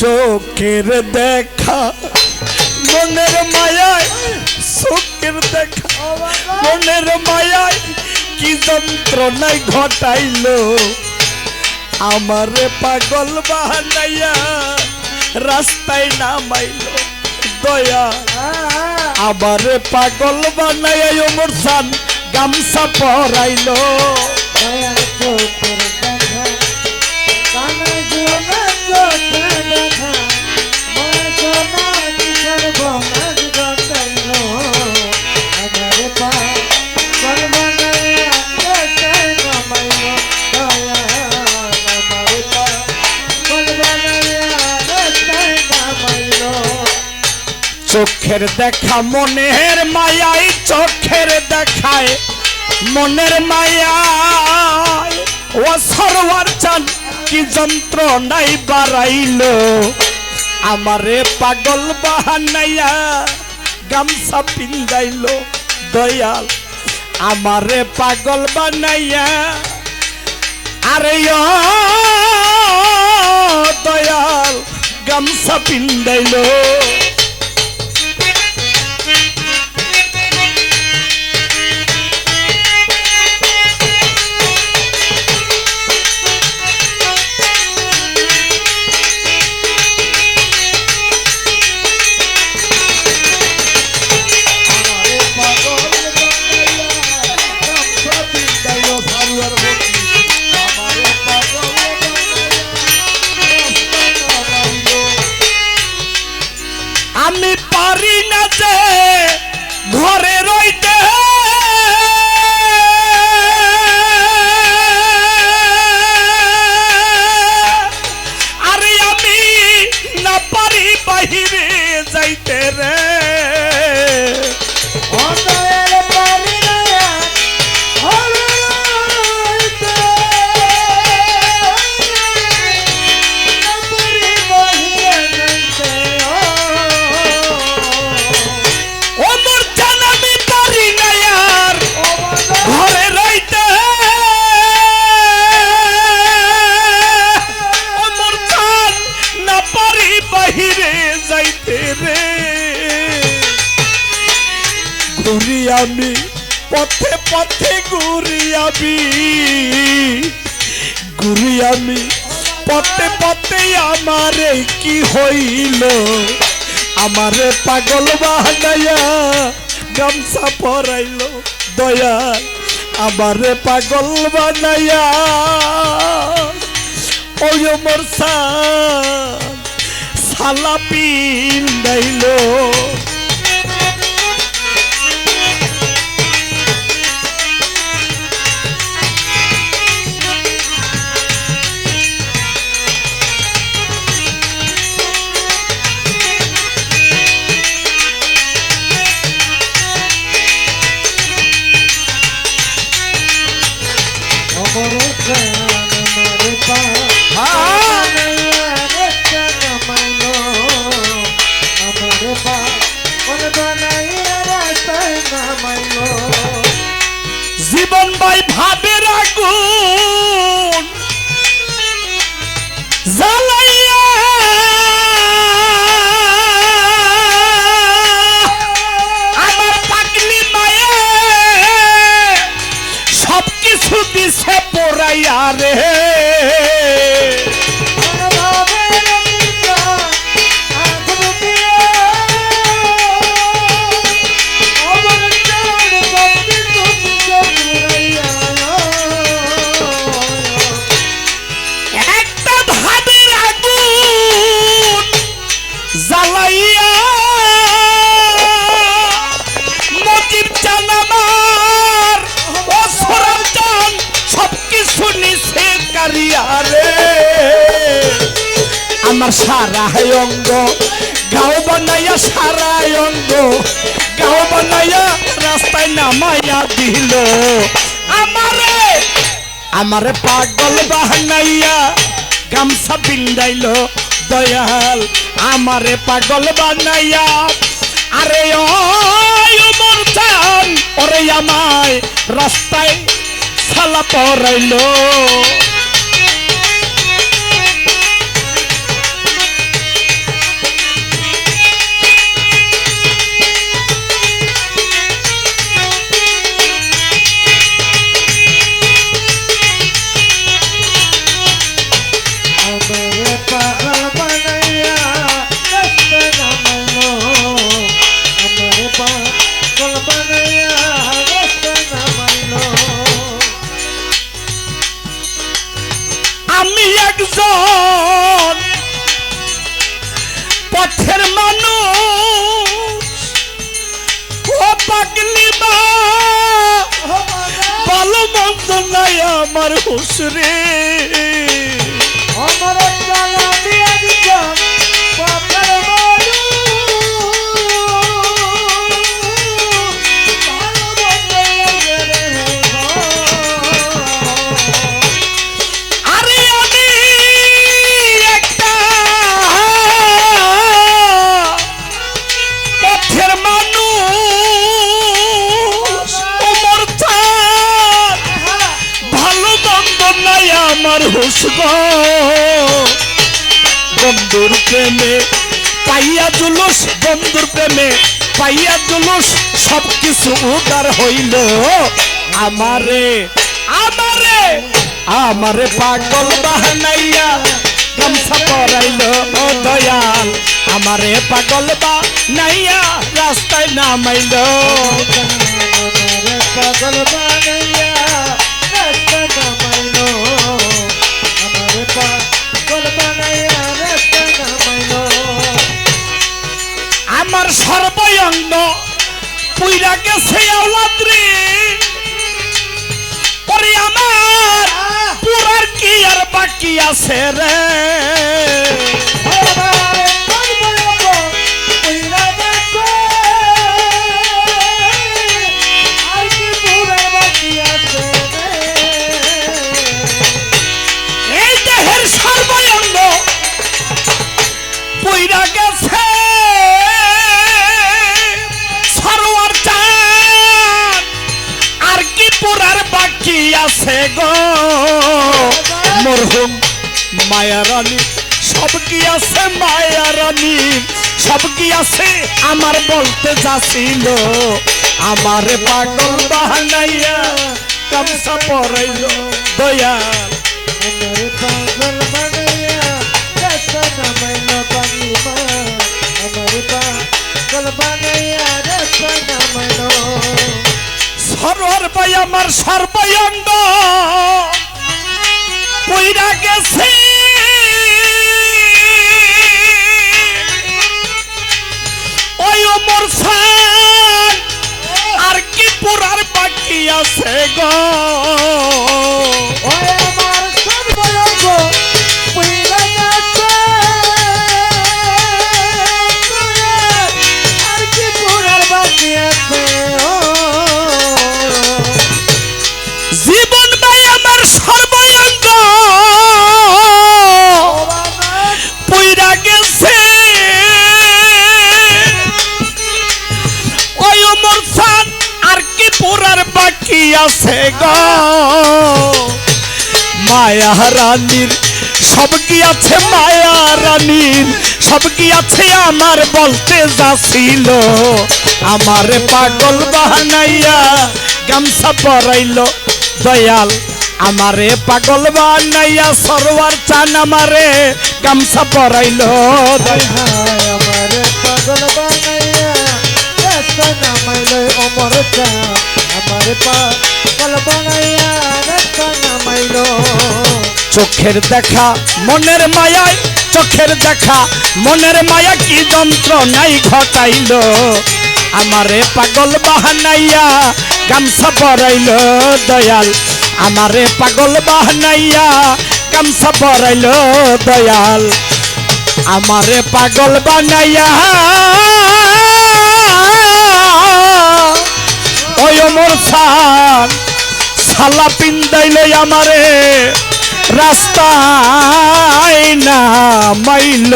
চোখের দেখা, মনের মায়ায় চোখের দেখা। মনের মায়ায় কি যন্ত্রণায় ঘটাইলো? আমারে পাগল বাহানাইয়া রাস্তায় নামাইলো, দয়া। আবারে পাগল বানাইয়া ওমর সান গামছা পরাইলো। চোখের দেখা, মনের মায়াই চোখের দেখায়। মনের সরোয়ার চান, কি যন্ত্রণাই বাড়াইলো। আমারে পাগল বাহানাইয়া গামছা পিন্দাইলো দয়াল। আমারে পাগল বানাইয়া, আরে দয়াল, গামছা পিন্দাইলো আমি পথে পথে ঘুরি আমি ঘুরি আমি পথে পথে আমারে কি হইল? আমারে পাগল বাহানাইয়া গামছা পরাইল দয়া। আমারে পাগল বানাইয়া ওই মোর সালা পিন্দাইল। জীবন ভাই ভাবের আগুন। পড়াইয়া রে। জ্বালাইয়া মজিব চান সব কিছু নিছে কারিয়া রে আমার সারা অঙ্গ গাও বানাইয়া সারা অঙ্গ গাও বানাইয়া রাস্তায় নামাইয়া দিল। আমারে আমারে পাগল বাহানাইয়া গামছা বিন্দাইল দয়াল, আমারে পাগল বানাইয়া। আরে ওই মোর চান ওরে আমায় রাস্তায় সালা পরাইলো নাই আমার হুসরে আমার হুস বন্ধুর প্রেমে পাইয়া জুলুস, বন্ধুর প্রেমে পাইয়া জুলুস সব কিছু উদার হইল। আমারে আমারে আমারে পাগল বাহানাইয়া গামছা পরাইল, ও দয়াল। আমারে পাগল বা নাইয়া রাস্তায় নামাইল। পাগল বা আমার সর্বয়ঙ্গ পুইরা গেছে আওলাদ্রি পরে আমার পুরার কি আর বাকি আছে রে? পুরার বাকি আছে গো। মরহুম মায়ারানী সব কি আছে মায়ারানী সব কি আছে আমার বলতে যাচ্ছিল। আমার পাগল বাহানাইয়া কামসা পরাইল দয়া পাগল বানাইয়া পাগল বানাইয়া রাস্তা পাই আমার সর্বয়ঙ্গ পইরা গেছে আছে গো। মায়া রানীর, সব কি আছে মায়া রানীর? সব কি আছে আমার বলতে যাচ্ছিল। আমার পাগল বাহানাইয়া গামছা পরাইল। দয়াল, আমারে পাগল বাহানাইয়া সরোয়ার চান আমারে গামছা পরাইল। আমারে পাগল বানাইয়া অমর চা চোখের দেখা মনের মায়ায়, চোখের দেখা মনের মায়া কি যন্ত্রণাই ঘটাইল। আমারে পাগল বাহানাইয়া গামছা পরাইল দয়াল। আমারে পাগল বাহানাইয়া গামছা পরাইল দয়াল। আমারে পাগল বানাইয়া ওই অমর সান সালা পিন্দাইলে আমারে রাস্তায় না মাইল